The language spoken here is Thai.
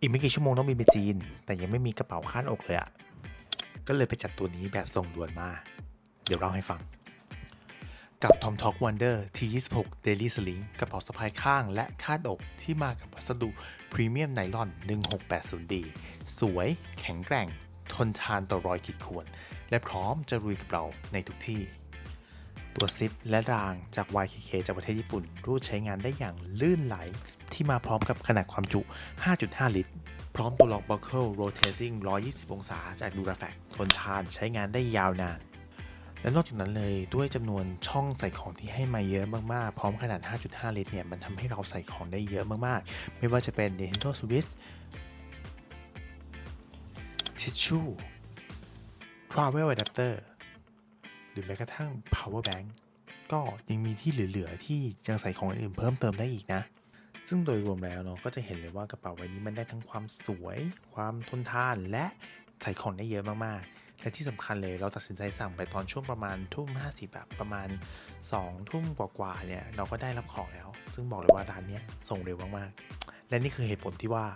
อีกไม่กี่ชั่วโมงต้องบินไปจีน แต่ยังไม่มีกระเป๋าคาดอกเลยอะก็เลยไปจัดตัวนี้แบบส่งด่วนมา เดี๋ยวเล่าให้ฟัง กับ Tom Talk Wonder T26 Daily Sling กระเป๋าสะพายข้างและคาดอกที่มากับวัสดุพรีเมียมไนลอน 1680D สวยแข็งแกร่ง ทนทานต่อรอยขีดข่วน และพร้อมจะลุยกับเราในทุกที่ ตัวซิปและรางจาก YKK จากประเทศญี่ปุ่น รูดใช้งานได้อย่างลื่นไหล ที่มาพร้อมกับขนาดความจุ 5.5 ลิตร พร้อมตัวล็อกบัคเกิลโรเทติ้ง120 องศาจากดูราแฟกทนทานใช้งานได้ยาวนาน และนอกจากนั้นเลยด้วยจำนวนช่องใส่ของที่ให้มาเยอะมากๆ พร้อมขนาด 5.5 ลิตรเนี่ยมันทำให้เราใส่ของได้เยอะมากๆ ไม่ว่าจะเป็น Nintendo Switch Tissue Travel Adapter หรือแม้กระทั่ง power bank ก็ยังมีที่เหลือๆ ที่ยังใส่ของอื่นเพิ่มเติมได้อีกนะ ซึ่งโดยรวมแล้วเนาะก็จะเห็นเลยว่ากระเป๋าใบนี้มันได้ทั้งความสวย ความทนทานและใส่ของได้เยอะมากๆ และที่สำคัญเลยเราตัดสินใจสั่งไปตอนช่วงประมาณทุ่ม50แบบประมาณ2ทุ่มกว่าๆเนี่ยเราก็ได้รับของแล้ว ซึ่งบอกเลยว่าร้านนี้ส่งเร็วมากๆ และนี่คือเหตุผลที่ว่า